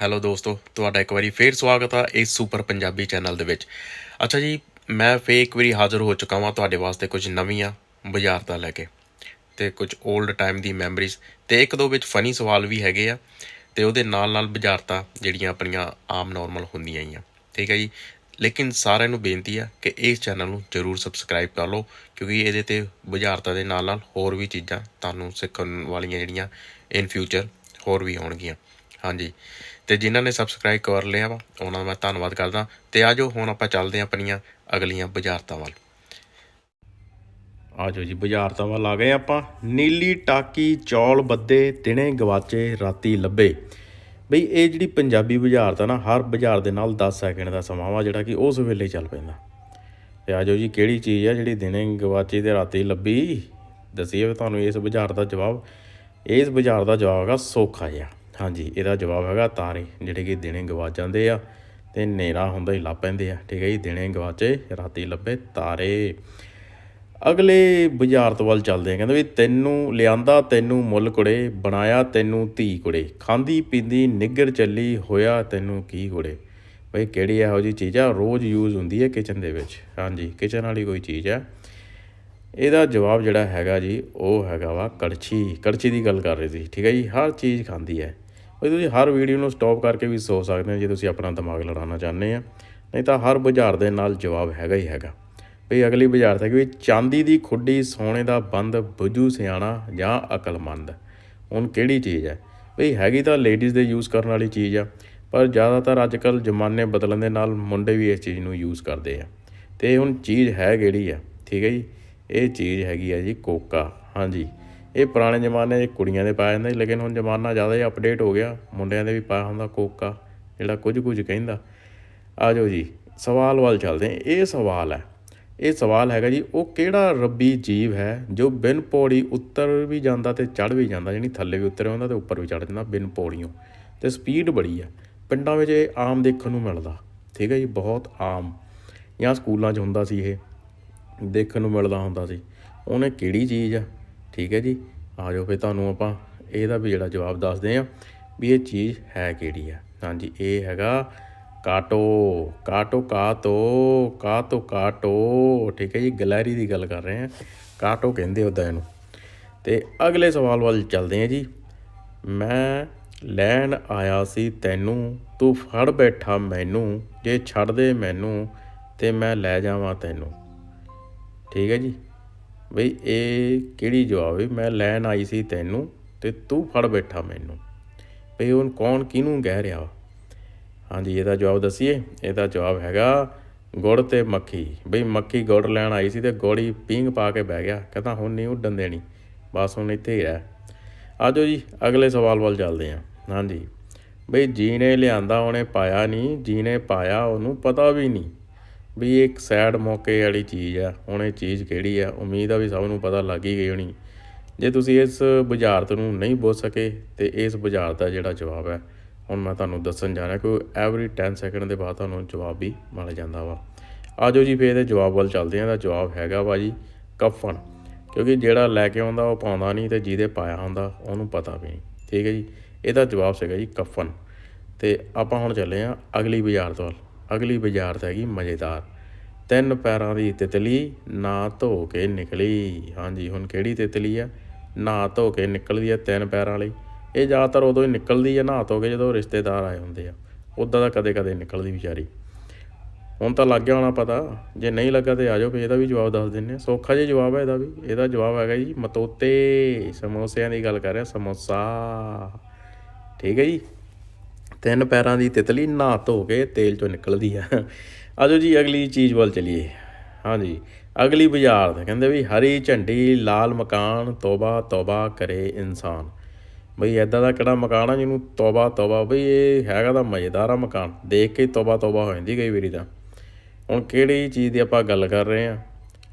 Hello ਦੋਸਤੋ, ਤੁਹਾਡਾ ਇੱਕ ਵਾਰੀ ਫੇਰ ਸਵਾਗਤ ਆ ਇਸ ਸੁਪਰ ਪੰਜਾਬੀ ਚੈਨਲ ਦੇ ਵਿੱਚ। ਅੱਛਾ ਜੀ, ਮੈਂ ਫੇਰ ਇੱਕ ਵਾਰੀ ਹਾਜ਼ਰ ਹੋ ਚੁੱਕਾ ਹਾਂ ਤੁਹਾਡੇ ਵਾਸਤੇ ਕੁਝ ਨਵੀਆਂ ਬੁਝਾਰਤਾਂ ਲੈ ਕੇ ਤੇ ਕੁਝ 올ਡ ਟਾਈਮ ਦੀ ਮੈਮਰੀਜ਼ ਤੇ ਇੱਕ ਦੋ ਵਿੱਚ ਫਨੀ ਸਵਾਲ ਵੀ ਹੈਗੇ ਆ ਤੇ ਉਹਦੇ ਨਾਲ ਨਾਲ ਬੁਝਾਰਤਾਂ ਜਿਹੜੀਆਂ ਆਪਣੀਆਂ ਆਮ ਨਾਰਮਲ ਹੁੰਦੀਆਂ ਹੀ ਆ। ਠੀਕ ਹੈ ਜੀ? ਲੇਕਿਨ ਸਾਰਿਆਂ ਨੂੰ ਬੇਨਤੀ ਆ ਕਿ ਇਸ ਚੈਨਲ ਨੂੰ ਜਰੂਰ ਸਬਸਕ੍ਰਾਈਬ ਕਰ ਲਓ ਕਿਉਂਕਿ ਇਹਦੇ ਤੇ ਬੁਝਾਰਤਾਂ ਦੇ ਨਾਲ ਨਾਲ ਹੋਰ ਵੀ ਚੀਜ਼ਾਂ ਤੁਹਾਨੂੰ ਸਿੱਖਣ ਵਾਲੀਆਂ ਜਿਹੜੀਆਂ ਇਨ ਫਿਊਚਰ ਹੋਰ ਵੀ ਆਉਣਗੀਆਂ। ਹਾਂਜੀ। ਤੇ ਜਿਨ੍ਹਾਂ ਨੇ ਸਬਸਕ੍ਰਾਈਬ ਕਰ ਲਿਆ ਵਾ, ਉਹਨਾਂ ਦਾ ਮੈਂ ਧੰਨਵਾਦ ਕਰਦਾ। ਤੇ ਆਜੋ, ਹੁਣ ਆਪਾਂ ਚੱਲਦੇ ਹਾਂ ਆਪਣੀਆਂ ਅਗਲੀਆਂ ਬੁਝਾਰਤਾਂ ਵੱਲ। ਆਜੋ ਜੀ, ਬੁਝਾਰਤਾਂ ਵੱਲ ਆ ਗਏ ਆਪਾਂ। ਨੀਲੀ ਟਾਕੀ, ਚੌਲ ਬੱਦੇ ਦਿਨੇ ਗਵਾਚੇ, ਰਾਤੀ ਲੱਭੇ। ਬਈ, ਇਹ ਜਿਹੜੀ ਪੰਜਾਬੀ ਬੁਝਾਰਤ ਆ ਨਾ, ਹਰ ਬੁਝਾਰ ਦੇ ਨਾਲ 10 ਸੈਕਿੰਡ ਦਾ ਸਮਾਂ ਵਾ, ਜਿਹੜਾ ਕਿ ਉਸ ਵੇਲੇ ਚੱਲ ਪੈਂਦਾ। ਤੇ ਆਜੋ ਜੀ, ਕਿਹੜੀ ਚੀਜ਼ ਆ ਜਿਹੜੀ ਦਿਨੇ ਗਵਾਚੀ ਤੇ ਰਾਤੀ ਲੱਭੀ? ਦਸੀਏ ਤੁਹਾਨੂੰ ਇਸ ਬੁਝਾਰ ਦਾ ਜਵਾਬ। ਇਸ ਬੁਝਾਰ ਦਾ ਜਵਾਬ ਹੈਗਾ ਸੌਖਾ ਜਿਹਾ। ਹਾਂਜੀ, ਇਹਦਾ ਜਵਾਬ ਹੈਗਾ ਤਾਰੇ, ਜਿਹੜੇ ਕਿ ਦਿਨੇ ਗਵਾਚ ਜਾਂਦੇ ਆ ਤੇ ਹਨੇਰਾ ਹੁੰਦਾ ਹੀ ਲੱਭ ਪੈਂਦੇ ਆ। ਠੀਕ ਹੈ ਜੀ, ਦਿਨੇ ਗਵਾਚੇ, ਰਾਤੀ ਲੱਭੇ ਤਾਰੇ। ਅਗਲੇ ਬੁਝਾਰਤ ਵੱਲ ਚੱਲਦੇ ਆ ਕਹਿੰਦੇ ਵੀ ਤੈਨੂੰ ਲਿਆਂਦਾ, ਤੈਨੂੰ ਮੁੱਲ ਕੁੜੇ, ਬਣਾਇਆ ਤੈਨੂੰ ਧੀ ਕੁੜੇ। ਖਾਂਦੀ ਪੀਂਦੀ ਨਿੱਗਰ ਚੱਲੀ ਹੋਇਆ ਤੈਨੂੰ ਕੀ ਕੁੜੇ। ਬਈ ਕਿਹੜੀ ਇਹੋ ਜੀ ਚੀਜ਼ ਆ, ਰੋਜ਼ ਯੂਜ਼ ਹੁੰਦੀ ਹੈ ਕਿਚਨ ਦੇ ਵਿੱਚ। ਹਾਂਜੀ ਕਿਚਨ ਵਾਲੀ ਕੋਈ ਚੀਜ਼ ਆ। ਇਹਦਾ ਜਵਾਬ ਜਿਹੜਾ ਹੈਗਾ ਜੀ, ਉਹ ਹੈਗਾ ਵਾ ਕੜਛੀ। ਕੜਛੀ ਦੀ ਗੱਲ ਕਰ ਰਹੇ ਸੀ। ਠੀਕ ਹੈ ਜੀ, ਹਰ ਚੀਜ਼ ਖਾਂਦੀ ਹੈ। ਬਈ ਤੁਸੀਂ ਹਰ ਵੀਡੀਓ ਨੂੰ ਸਟਾਪ ਕਰਕੇ ਵੀ ਸੋਚ ਸਕਦੇ ਹੋ ਜੇ ਤੁਸੀਂ ਆਪਣਾ ਦਿਮਾਗ ਲੜਾਉਣਾ ਚਾਹੁੰਦੇ ਆ। ਨਹੀਂ ਤਾਂ ਹਰ ਬੁਝਾਰ ਦੇ ਨਾਲ ਜਵਾਬ ਹੈਗਾ ਹੀ ਹੈਗਾ। ਵੀ ਅਗਲੀ ਬੁਝਾਰਤ ਹੈ ਵੀ ਚਾਂਦੀ ਦੀ ਖੁੱਡੀ, ਸੋਨੇ ਦਾ ਬੰਦ, ਬੁਝੂ ਸਿਆਣਾ ਜਾਂ ਅਕਲਮੰਦ, ਹੁਣ ਕਿਹੜੀ ਚੀਜ਼ ਹੈ? ਵੀ ਹੈਗੀ ਤਾਂ ਲੇਡੀਜ਼ ਦੇ ਯੂਜ਼ ਕਰਨ ਵਾਲੀ ਚੀਜ਼ ਆ, ਪਰ ਜ਼ਿਆਦਾਤਰ ਅੱਜ ਕੱਲ ਜ਼ਮਾਨੇ ਬਦਲਣ ਦੇ ਨਾਲ ਮੁੰਡੇ ਵੀ ਇਸ ਚੀਜ਼ ਨੂੰ ਯੂਜ਼ ਕਰਦੇ ਆ। ਤੇ ਹੁਣ ਚੀਜ਼ ਹੈ ਕਿਹੜੀ ਆ? ਠੀਕ ਹੈ ਜੀ? ਇਹ ਚੀਜ਼ ਹੈਗੀ ਆ ਜੀ ਕੋਕਾ, ਹਾਂਜੀ। ਇਹ ਪੁਰਾਣੇ ਜ਼ਮਾਨੇ 'ਚ ਕੁੜੀਆਂ ਦੇ ਪਾਇਆ ਜਾਂਦਾ ਸੀ, ਲੇਕਿਨ ਹੁਣ ਜ਼ਮਾਨਾ ਜ਼ਿਆਦਾ ਹੀ ਅਪਡੇਟ ਹੋ ਗਿਆ। ਮੁੰਡਿਆਂ ਦੇ ਵੀ ਪਾਇਆ ਹੁੰਦਾ ਕੋਕਾ, ਜਿਹੜਾ ਕੁਝ ਕੁਝ ਕਹਿੰਦਾ। ਆ ਜਾਓ ਜੀ, ਸਵਾਲ ਵੱਲ ਚੱਲਦੇ ਹਾਂ। ਇਹ ਸਵਾਲ ਹੈ, ਇਹ ਸਵਾਲ ਹੈਗਾ ਜੀ, ਉਹ ਕਿਹੜਾ ਰੱਬੀ ਜੀਵ ਹੈ ਜੋ ਬਿਨ ਪੌੜੀ ਉੱਤਰ ਵੀ ਜਾਂਦਾ ਤੇ ਚੜ ਵੀ ਜਾਂਦਾ, ਯਾਨੀ ਥੱਲੇ ਵੀ ਉੱਤਰ ਆਉਂਦਾ ਤੇ ਉੱਪਰ ਵੀ ਚੜ ਜਾਂਦਾ, ਬਿਨ ਪੌੜੀਆਂ ਤੇ ਸਪੀਡ ਬੜੀ ਆ। ਪਿੰਡਾਂ ਵਿੱਚ ਇਹ ਆਮ ਦੇਖਣ ਨੂੰ ਮਿਲਦਾ। ਠੀਕ ਹੈ ਜੀ, ਬਹੁਤ ਆਮ। ਜਾਂ ਸਕੂਲਾਂ 'ਚ ਹੁੰਦਾ ਸੀ ਇਹ, ਦੇਖਣ ਨੂੰ ਮਿਲਦਾ ਹੁੰਦਾ ਸੀ। ਉਹਨੇ ਕਿਹੜੀ ਚੀਜ਼ ਆ? ਠੀਕ ਹੈ ਜੀ, ਆ ਜਾਓ ਫਿਰ ਤੁਹਾਨੂੰ ਆਪਾਂ ਇਹਦਾ ਵੀ ਜਿਹੜਾ ਜਵਾਬ ਦੱਸਦੇ ਆ ਵੀ ਇਹ ਚੀਜ਼ ਹੈ ਕਿਹੜੀ ਆ। ਹਾਂਜੀ, ਇਹ ਹੈਗਾ ਕਾਟੋ ਕਾਟੋ ਕਾਟੋ ਕਾਟੋ ਕਾਟੋ, ਠੀਕ ਹੈ ਜੀ, ਗਲੈਰੀ ਦੀ ਗੱਲ ਕਰ ਰਹੇ ਆ ਕਾਟੋ ਕਹਿੰਦੇ ਉਹਦਾ ਇਹਨੂੰ। ਤੇ ਅਗਲੇ ਸਵਾਲ ਵੱਲ ਚੱਲਦੇ ਆ ਜੀ, ਮੈਂ ਲੈਣ ਆਇਆ ਸੀ ਤੈਨੂੰ, ਤੂੰ ਫੜ ਬੈਠਾ ਮੈਨੂੰ, ਜੇ ਛੱਡ ਦੇ ਮੈਨੂੰ, ਤੇ ਮੈਂ ਲੈ ਜਾਵਾਂ ਤੈਨੂੰ। ਠੀਕ ਹੈ ਜੀ। ਬਈ ਇਹ ਕਿਹੜੀ ਜਵਾਬ ਹੈ ਮੈਂ ਲੈਣ ਆਈ ਸੀ ਤੈਨੂੰ ਤੇ ਤੂੰ ਫੜ ਬੈਠਾ ਮੈਨੂੰ। ਬਈ ਹੁਣ ਕੌਣ ਕਿਹਨੂੰ ਕਹਿ ਰਿਹਾ? ਹਾਂਜੀ, ਇਹਦਾ ਜਵਾਬ ਦਸੀਏ। ਇਹਦਾ ਜਵਾਬ ਹੈਗਾ ਗੁੜ ਤੇ ਮੱਖੀ। ਬਈ ਮੱਖੀ ਗੁੜ ਲੈਣ ਆਈ ਸੀ ਤੇ ਗੋੜੀ ਪੀਂਗ ਪਾ ਕੇ ਬਹਿ ਗਿਆ। ਕਹਿੰਦਾ ਹੁਣ ਨਹੀਂ ਉੱਡਣ ਦੇਣੀ। ਬਸ ਹੁਣ ਇੱਥੇ ਹੀ ਰਹਿ। ਆਜੋ ਜੀ, ਅਗਲੇ ਸਵਾਲ ਵੱਲ ਚੱਲਦੇ ਹਾਂ। ਹਾਂਜੀ। ਬਈ ਜੀ ਨੇ ਲਿਆਂਦਾ, ਉਹਨੇ ਪਾਇਆ ਨਹੀਂ। ਜੀ ਨੇ ਪਾਇਆ, ਉਹਨੂੰ ਪਤਾ ਵੀ ਨਹੀਂ। ਵੀ ਇਹ ਇੱਕ ਸੈਡ ਮੌਕੇ ਵਾਲੀ ਚੀਜ਼ ਆ, ਹੁਣ ਇਹ ਚੀਜ਼ ਕਿਹੜੀ ਆ, ਉਮੀਦ ਆ ਵੀ ਸਭ ਨੂੰ ਪਤਾ ਲੱਗ ਹੀ ਗਈ ਹੋਣੀ। ਜੇ ਤੁਸੀਂ ਇਸ ਬੁਝਾਰਤ ਨੂੰ ਨਹੀਂ ਬੋਲ ਸਕੇ ਤੇ ਇਸ ਬੁਝਾਰਤ ਦਾ ਜਿਹੜਾ ਜਵਾਬ ਹੈ, ਹੁਣ ਮੈਂ ਤੁਹਾਨੂੰ ਦੱਸਣ ਜਾ ਰਿਹਾ ਕਿ ਐਵਰੀ 10 ਸੈਕਿੰਡ ਦੇ ਬਾਅਦ ਤੁਹਾਨੂੰ ਜਵਾਬ ਵੀ ਮਿਲ ਜਾਂਦਾ ਵਾ। ਆਜੋ ਜੀ ਫੇਰ ਇਹਦੇ ਜਵਾਬ ਵੱਲ ਚੱਲਦੇ ਹਾਂ ਦਾ ਜਵਾਬ ਹੈਗਾ ਵਾ ਜੀ ਕਫਨ। ਕਿਉਂਕਿ ਜਿਹੜਾ ਲੈ ਕੇ ਆਉਂਦਾ ਉਹ ਪਾਉਂਦਾ ਨਹੀਂ ਤੇ ਜਿਹਦੇ ਪਾਇਆ ਹੁੰਦਾ ਉਹਨੂੰ ਪਤਾ ਵੀ ਨਹੀਂ। ਠੀਕ ਹੈ ਜੀ, ਇਹਦਾ ਜਵਾਬ ਸੀਗਾ ਜੀ ਕਫਨ। ਤੇ ਆਪਾਂ ਹੁਣ ਚੱਲੇ ਆ ਅਗਲੀ ਬੁਝਾਰਤ ਵੱਲ। ਅਗਲੀ ਬੁਝਾਰਤ ਹੈਗੀ ਮਜ਼ੇਦਾਰ। ਤਿੰਨ ਪੈਰਾਂ ਦੀ ਤਿਤਲੀ, ਨਾ ਧੋ ਕੇ ਨਿਕਲੀ। ਹਾਂਜੀ, ਹੁਣ ਕਿਹੜੀ ਤਿਤਲੀ ਆ? ਨਾ ਧੋ ਕੇ ਨਿਕਲਦੀ ਆ ਤਿੰਨ ਪੈਰਾਂ ਵਾਲੀ। ਇਹ ਜ਼ਿਆਦਾਤਰ ਉਦੋਂ ਹੀ ਨਿਕਲਦੀ ਆ, ਨਾ ਧੋ ਕੇ ਜਦੋਂ ਰਿਸ਼ਤੇਦਾਰ ਆਏ ਹੁੰਦੇ ਆ। ਉਦਾਂ ਦਾ ਕਦੇ ਕਦੇ ਨਿਕਲਦੀ ਵਿਚਾਰੀ। ਹੁਣ ਤਾਂ ਲੱਗ ਗਿਆ ਹੋਣਾ ਪਤਾ, ਜੇ ਨਹੀਂ ਲੱਗਾ ਤੇ ਆ ਜਾਓ ਫੇ ਇਹਦਾ ਵੀ ਜਵਾਬ ਦੱਸ ਦਿੰਨੇ ਸੌਖਾ ਜਿਹਾ ਜਵਾਬ ਹੈ ਇਹਦਾ ਵੀ। ਇਹਦਾ ਜਵਾਬ ਹੈਗਾ ਜੀ, ਮਤੋਤੇ। ਸਮੋਸਿਆਂ ਦੀ ਗੱਲ ਕਰ ਰਿਹਾ, ਸਮੋਸਾ। ਠੀਕ ਹੈ ਜੀ? ਤਿੰਨ ਪੈਰਾਂ ਦੀ ਤਿਤਲੀ ਨਹਾ ਧੋ ਕੇ ਤੇਲ ਚੋਂ ਨਿਕਲਦੀ ਆ। ਆਜੋ ਜੀ, ਅਗਲੀ ਚੀਜ਼ ਵੱਲ ਚਲੀਏ। ਹਾਂਜੀ, ਅਗਲੀ ਬੁਝਾਰਤ ਕਹਿੰਦੇ ਵੀ ਹਰੀ ਝੰਡੀ, ਲਾਲ ਮਕਾਨ, ਤੋਬਾ ਤੋਬਾ ਕਰੇ ਇਨਸਾਨ। ਬਈ ਐਦਾਂ ਦਾ ਕਿਹੜਾ ਮਕਾਨ ਆ ਜਿਹਨੂੰ ਤੋਬਾ ਤੋਬਾ, ਬਈ ਇਹ ਹੈਗਾ ਤਾਂ ਮਜ਼ੇਦਾਰ ਆ ਮਕਾਨ। ਦੇਖ ਕੇ ਤੋਬਾ ਤੋਬਾ ਹੋ ਜਾਂਦੀ ਕਈ ਵਾਰੀ ਤਾਂ। ਹੁਣ ਕਿਹੜੀ ਚੀਜ਼ ਦੀ ਆਪਾਂ ਗੱਲ ਕਰ ਰਹੇ ਆ,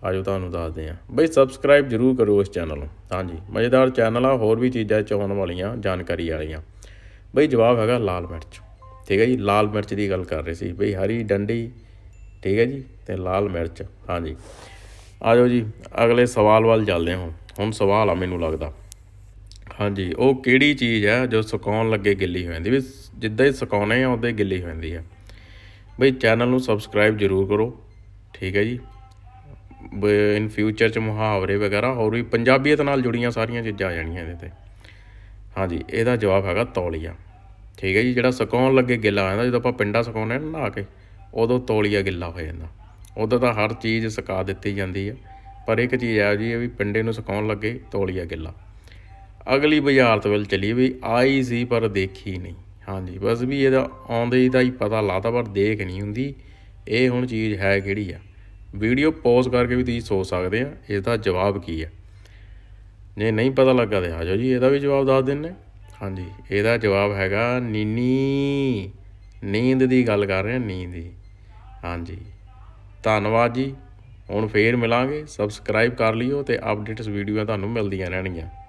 ਆਜੋ ਤੁਹਾਨੂੰ ਦੱਸਦੇ ਆ। ਬਈ ਸਬਸਕ੍ਰਾਈਬ ਜਰੂਰ ਕਰੋ ਇਸ ਚੈਨਲ ਨੂੰ। ਹਾਂਜੀ, ਮਜ਼ੇਦਾਰ ਚੈਨਲ ਆ, ਹੋਰ ਵੀ ਚੀਜ਼ਾਂ ਚਾਉਣ ਵਾਲੀਆਂ, ਜਾਣਕਾਰੀ ਵਾਲੀਆਂ। ਬਈ ਜਵਾਬ ਹੈਗਾ ਲਾਲ ਮਿਰਚ। ਠੀਕ ਹੈ ਜੀ, ਲਾਲ ਮਿਰਚ ਦੀ ਗੱਲ ਕਰ ਰਹੇ ਸੀ। ਬਈ ਹਰੀ ਡੰਡੀ, ਠੀਕ ਹੈ ਜੀ, ਤੇ ਲਾਲ ਮਿਰਚ। ਹਾਂਜੀ ਆਜੋ ਜੀ, ਅਗਲੇ ਸਵਾਲ ਵੱਲ ਚੱਲਦੇ ਹਾਂ ਹੁਣ। ਸਵਾਲ ਆ ਮੈਨੂੰ ਲੱਗਦਾ। ਹਾਂਜੀ ਉਹ ਕਿਹੜੀ ਚੀਜ਼ ਹੈ ਜੋ ਸੁਕਾਉਣ ਲੱਗੇ ਗਿੱਲੀ ਹੋ ਜਾਂਦੀ? ਵੀ ਜਿੱਦਾਂ ਹੀ ਸੁਕਾਉਣੇ ਆ, ਉਦਾਂ ਹੀ ਗਿੱਲੀ ਹੋ ਜਾਂਦੀ ਹੈ। ਬਈ ਚੈਨਲ ਨੂੰ ਸਬਸਕ੍ਰਾਈਬ ਜ਼ਰੂਰ ਕਰੋ। ਠੀਕ ਹੈ ਜੀ। ਇਨ ਫਿਊਚਰ ਚ ਮੁਹਾਵਰੇ ਵਗੈਰਾ ਹੋਰ ਵੀ ਪੰਜਾਬੀਅਤ ਨਾਲ ਜੁੜੀਆਂ ਸਾਰੀਆਂ ਚੀਜ਼ਾਂ ਆ ਜਾਣੀਆਂ ਇਹਦੇ ਤੇ। ਹਾਂਜੀ, ਇਹਦਾ ਜਵਾਬ ਹੈਗਾ ਤੌਲੀਆ। ਠੀਕ ਹੈ ਜੀ, ਜਿਹੜਾ ਸੁਕਾਉਣ ਲੱਗੇ ਗਿੱਲਾ ਆ ਜਾਂਦਾ ਜਦੋਂ ਆਪਾਂ ਪਿੰਡਾ ਸੁਕਾਉਂਦੇ ਹਾਂ ਨਾ ਨਹਾ ਕੇ, ਉਦੋਂ ਤੌਲੀਆ ਗਿੱਲਾ ਹੋ ਜਾਂਦਾ। ਉਦੋਂ ਤਾਂ ਹਰ ਚੀਜ਼ ਸੁਕਾ ਦਿੱਤੀ ਜਾਂਦੀ ਹੈ। ਪਰ ਇੱਕ ਚੀਜ਼ ਆ ਜੀ ਇਹ ਵੀ ਪਿੰਡੇ ਨੂੰ ਸੁਕਾਉਣ ਲੱਗੇ ਤੌਲੀਆ ਗਿੱਲਾ। ਅਗਲੀ ਬੁਝਾਰਤ ਵੱਲ ਚੱਲੀਏ ਵੀ ਆਈ ਸੀ ਪਰ ਦੇਖੀ ਨਹੀਂ। ਹਾਂਜੀ, ਬਸ ਵੀ ਇਹਦਾ ਆਉਂਦੇ ਹੀ ਦਾ ਹੀ ਪਤਾ ਲਾਤਾ ਪਰ ਦੇਖ ਨਹੀਂ ਹੁੰਦੀ। ਇਹ ਹੁਣ ਚੀਜ਼ ਹੈ ਕਿਹੜੀ ਆ? ਵੀਡੀਓ ਪੌਜ਼ ਕਰਕੇ ਵੀ ਤੁਸੀਂ ਸੋਚ ਸਕਦੇ ਆ ਇਹਦਾ ਜਵਾਬ ਕੀ ਆ? ਜੇ ਨਹੀਂ ਪਤਾ ਲੱਗਾ ਤੇ ਆ ਜਾਓ ਜੀ, ਇਹਦਾ ਵੀ ਜਵਾਬ ਦੱਸ ਦਿੰਨੇ। ਹਾਂਜੀ, ਇਹਦਾ ਜਵਾਬ ਹੈਗਾ ਨੀਨੀ। ਨੀਂਦ ਦੀ ਗੱਲ ਕਰ ਰਹੇ ਹਾਂ, ਨੀਂਦ ਦੀ। ਹਾਂਜੀ। ਧੰਨਵਾਦ ਜੀ। ਹੁਣ ਫੇਰ ਮਿਲਾਂਗੇ। ਸਬਸਕ੍ਰਾਈਬ ਕਰ ਲਿਓ ਤੇ ਅਪਡੇਟਸ ਵੀਡੀਓਆਂ ਤੁਹਾਨੂੰ ਮਿਲਦੀਆਂ ਰਹਿਣਗੀਆਂ।